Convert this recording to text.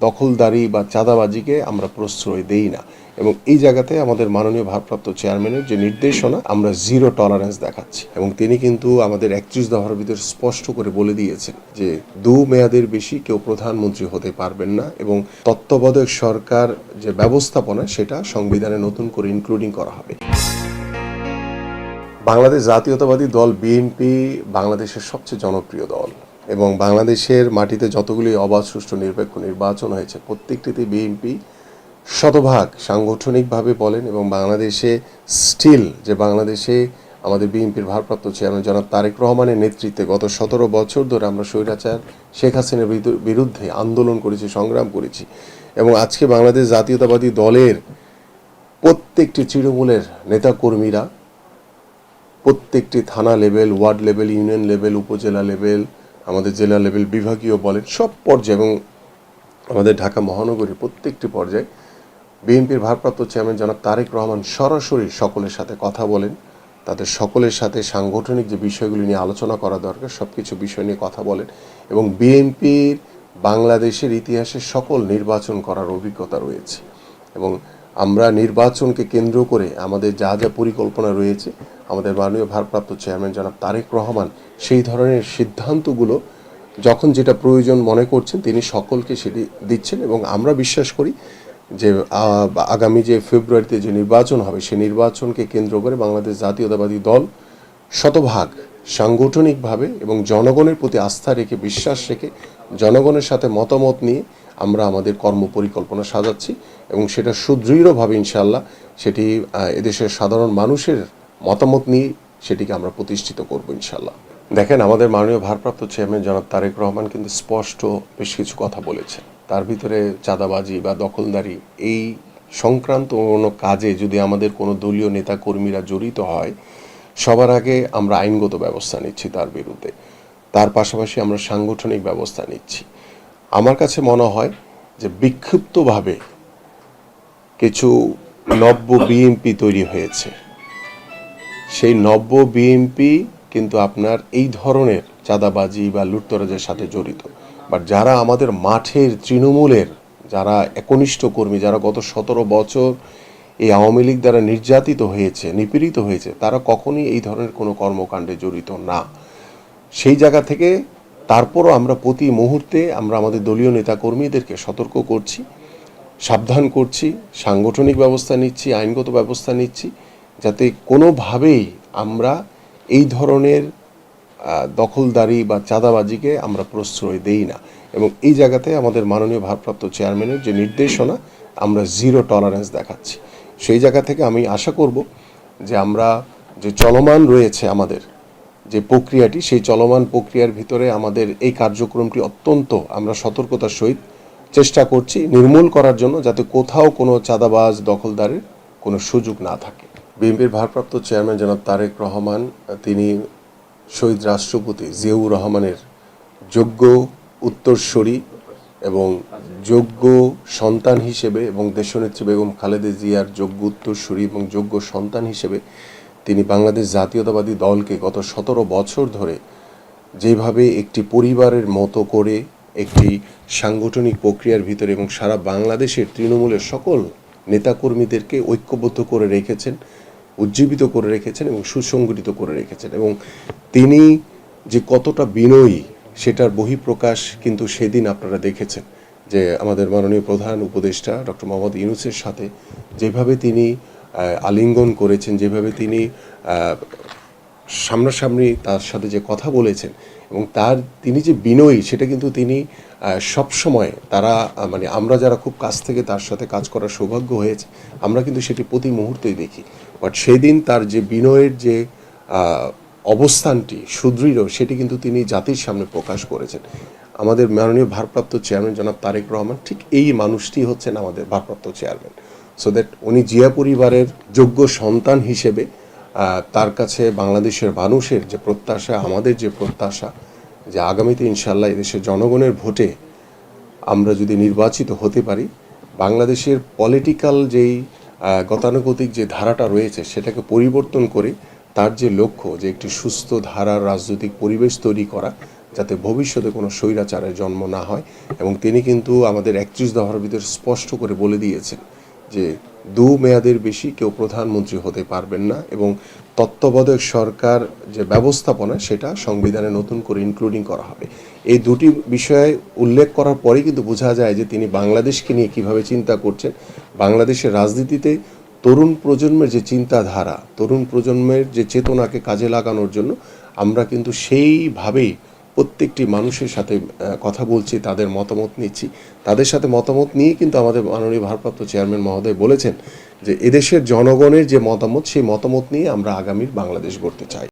দখলদারি বা চাঁদাবাজিকে আমরা প্রশ্রয় দেই না। এবং এই জায়গাতে আমাদের মাননীয় ভারপ্রাপ্ত চেয়ারম্যানের যে নির্দেশনা, আমরা জিরো টলারেন্স দেখাচ্ছি। এবং তিনি কিন্তু আমাদের একত্রিশ দফার ভিতরে স্পষ্ট করে বলে দিয়েছেন যে, দু মেয়াদের বেশি কেউ প্রধানমন্ত্রী হতে পারবেন না এবং তত্ত্বাবধায়ক সরকার যে ব্যবস্থাপনা, সেটা সংবিধানে নতুন করে ইনক্লুডিং করা হবে। বাংলাদেশ জাতীয়তাবাদী দল, বিএনপি বাংলাদেশের সবচেয়ে জনপ্রিয় দল। এবং বাংলাদেশের মাটিতে যতগুলি অবাধ, সুষ্ঠু, নিরপেক্ষ নির্বাচন হয়েছে, প্রত্যেকটিতে বিএনপি শতভাগ সাংগঠনিকভাবে বলেন এবং বাংলাদেশে স্টিল যে বাংলাদেশে আমাদের বিএনপির ভারপ্রাপ্ত চেয়ারম্যান জনাব তারেক রহমানের নেতৃত্বে গত সতেরো বছর ধরে আমরা স্বৈরাচার শেখ হাসিনার বিরু- বিরুদ্ধে আন্দোলন করেছি, সংগ্রাম করেছি এবং আজকে বাংলাদেশ জাতীয়তাবাদী দলের প্রত্যেকটি তৃণমূলের নেতাকর্মীরা প্রত্যেকটি থানা level ward level union level উপজেলা লেভেল আমাদের জেলা লেভেল, বিভাগীয় বলেন, সব পর্যায়ে এবং আমাদের ঢাকা মহানগরীর প্রত্যেকটি পর্যায়ে বিএনপির ভারপ্রাপ্ত চেয়ারম্যান জনাব তারেক রহমান সরাসরি সকলের সাথে কথা বলেন। তাদের সকলের সাথে সাংগঠনিক যে বিষয়গুলি নিয়ে আলোচনা করা দরকার সব কিছু বিষয় নিয়ে কথা বলেন এবং বিএনপির বাংলাদেশের ইতিহাসে সকল নির্বাচন করার অভিজ্ঞতা রয়েছে এবং আমরা নির্বাচনকে কেন্দ্র করে আমাদের যা যা পরিকল্পনা রয়েছে, আমাদের মাননীয় ভারপ্রাপ্ত চেয়ারম্যান জনাব তারেক রহমান সেই ধরনের সিদ্ধান্তগুলো যখন যেটা প্রয়োজন মনে করছেন, তিনি সকলকে সেটি দিচ্ছেন এবং আমরা বিশ্বাস করি যে আগামী যে ফেব্রুয়ারিতে যে নির্বাচন হবে সেই নির্বাচনকে কেন্দ্র করে বাংলাদেশ জাতীয়তাবাদী দল শতভাগ সাংগঠনিকভাবে এবং জনগণের প্রতি আস্থা রেখে, বিশ্বাস রেখে, জনগণের সাথে মতামত নিয়ে আমরা আমাদের কর্ম পরিকল্পনা সাজাচ্ছি এবং সেটা সুদৃঢ়ভাবে ইনশাল্লাহ সেটি এদেশের সাধারণ মানুষের মতামত নিয়ে সেটিকে আমরা প্রতিষ্ঠিত করব ইনশাল্লাহ দেখেন, আমাদের মাননীয় ভারপ্রাপ্ত চেয়ারম্যান জনাব তারেক রহমান কিন্তু স্পষ্ট বেশ কিছু কথা বলেছেন। তার ভিতরে চাঁদাবাজি বা দখলদারি, এই সংক্রান্ত কোনো কাজে যদি আমাদের কোনো দলীয় নেতা কর্মীরা জড়িত হয়, সবার আগে আমরা আইনগত ব্যবস্থা নিচ্ছি তার বিরুদ্ধে। তার পাশাপাশি আমরা সাংগঠনিক ব্যবস্থা নিচ্ছি। আমার কাছে মনে হয় যে বিক্ষিপ্তভাবে কিছু নব্য বিএমপি তৈরি হয়েছে। সেই নব্য বিএমপি কিন্তু আপনার এই ধরনের চাঁদাবাজি বা লুটতরাজের সাথে জড়িত। বাট যারা আমাদের মাঠের তৃণমূলের, যারা একনিষ্ঠ কর্মী, যারা গত সতেরো বছর এই আওয়ামী লীগ দ্বারা নির্যাতিত হয়েছে, নিপীড়িত হয়েছে, তারা কখনই এই ধরনের কোনো কর্মকাণ্ডে জড়িত না। সেই জায়গা থেকে তারপরও আমরা প্রতি মুহূর্তে আমরা আমাদের দলীয় নেতাকর্মীদেরকে সতর্ক করছি, সাবধান করছি, সাংগঠনিক ব্যবস্থা নিচ্ছি, আইনগত ব্যবস্থা নিচ্ছি, যাতে কোনোভাবেই আমরা এই ধরনের দখলদারি বা চাঁদাবাজিকে আমরা প্রশ্রয় দেই না। এবং এই জায়গাতে আমাদের মাননীয় ভারপ্রাপ্ত চেয়ারম্যানের যে নির্দেশনা, আমরা জিরো টলারেন্স দেখাচ্ছি। সেই জায়গা থেকে আমি আশা করব যে আমরা যে চলমান রয়েছে আমাদের যে প্রক্রিয়াটি, সেই চলমান প্রক্রিয়ার ভিতরে আমাদের এই কার্যক্রমটি অত্যন্ত আমরা সতর্কতার সহিত চেষ্টা করছি নির্মূল করার জন্য যাতে কোথাও কোনো চাঁদাবাজ দখলদারের কোনো সুযোগ না থাকে। বিএনপির ভারপ্রাপ্ত চেয়ারম্যান জনাব তারেক রহমান, তিনি শহীদ রাষ্ট্রপতি জিয়াউর রহমানের যোগ্য উত্তরসূরি এবং যোগ্য সন্তান হিসেবে এবং দেশনেত্রী বেগম খালেদা জিয়ার যোগ্য উত্তরসূরি এবং যোগ্য সন্তান হিসেবে তিনি বাংলাদেশ জাতীয়তাবাদী দলকে গত সতেরো বছর ধরে যেভাবে একটি পরিবারের মতো করে একটি সাংগঠনিক প্রক্রিয়ার ভিতরে এবং সারা বাংলাদেশের তৃণমূলের সকল নেতাকর্মীদেরকে ঐক্যবদ্ধ করে রেখেছেন, উজ্জীবিত করে রেখেছেন এবং সুসংগঠিত করে রেখেছেন এবং তিনি যে কতটা বিনয়ী সেটার বহিঃপ্রকাশ কিন্তু সেদিন আপনারা দেখেছেন যে আমাদের মাননীয় প্রধান উপদেষ্টা ডক্টর মোহাম্মদ ইউনুসের সাথে যেভাবে তিনি আলিঙ্গন করেছেন, যেভাবে তিনি সামনাসামনি তার সাথে যে কথা বলেছেন এবং তার তিনি যে বিনয়ী, সেটা কিন্তু তিনি সব সময় তারা মানে আমরা যারা খুব কাছ থেকে তার সাথে কাজ করার সৌভাগ্য হয়েছে, আমরা কিন্তু সেটি প্রতি মুহূর্তেই দেখি। বাট সেদিন তার যে বিনয়ের যে অবস্থানটি সুদৃঢ়, সেটি কিন্তু তিনি জাতির সামনে প্রকাশ করেছেন। আমাদের মাননীয় ভারপ্রাপ্ত চেয়ারম্যান জনাব তারেক রহমান, ঠিক এই মানুষটি হচ্ছেন আমাদের ভারপ্রাপ্ত চেয়ারম্যান। সো দ্যাট উনি জিয়া পরিবারের যোগ্য সন্তান হিসেবে তার কাছে বাংলাদেশের মানুষের যে প্রত্যাশা, আমাদের যে প্রত্যাশা, যে আগামীতে ইনশাল্লাহ এদেশের জনগণের ভোটে আমরা যদি নির্বাচিত হতে পারি, বাংলাদেশের পলিটিক্যাল যেই গতানুগতিক যে ধারাটা রয়েছে, সেটাকে পরিবর্তন করে তার যে লক্ষ্য, যে একটি সুস্থ ধারার রাজনৈতিক পরিবেশ তৈরি করা, যাতে ভবিষ্যতে কোনো স্বৈরাচারের জন্ম না হয়, এবং তিনি কিন্তু আমাদের একত্রিশ দফার ভিতরে স্পষ্ট করে বলে দিয়েছেন। যে দু মেয়াদের বেশি কেউ প্রধানমন্ত্রী হতে পারবেন না এবং তত্ত্বাবধায়ক সরকার যে ব্যবস্থাপনা, সেটা সংবিধানে নতুন করে ইনক্লুডিং করা হবে। এই দুটি বিষয়ে উল্লেখ করার পরেই কিন্তু বোঝা যায় যে তিনি বাংলাদেশকে নিয়ে কীভাবে চিন্তা করছেন। বাংলাদেশের রাজনীতিতে তরুণ প্রজন্মের যে চিন্তাধারা, তরুণ প্রজন্মের যে চেতনাকে কাজে লাগানোর জন্য আমরা কিন্তু সেইভাবেই প্রত্যেকটি মানুষের সাথে কথা বলছি, তাদের মতামত নিচ্ছি। তাদের সাথে মতামত নিয়ে কিন্তু আমাদের মাননীয় ভারপ্রাপ্ত চেয়ারম্যান মহোদয় বলেছেন যে, এদেশের জনগণের যে মতামত, সেই মতামত নিয়ে আমরা আগামীর বাংলাদেশ গড়তে চাই।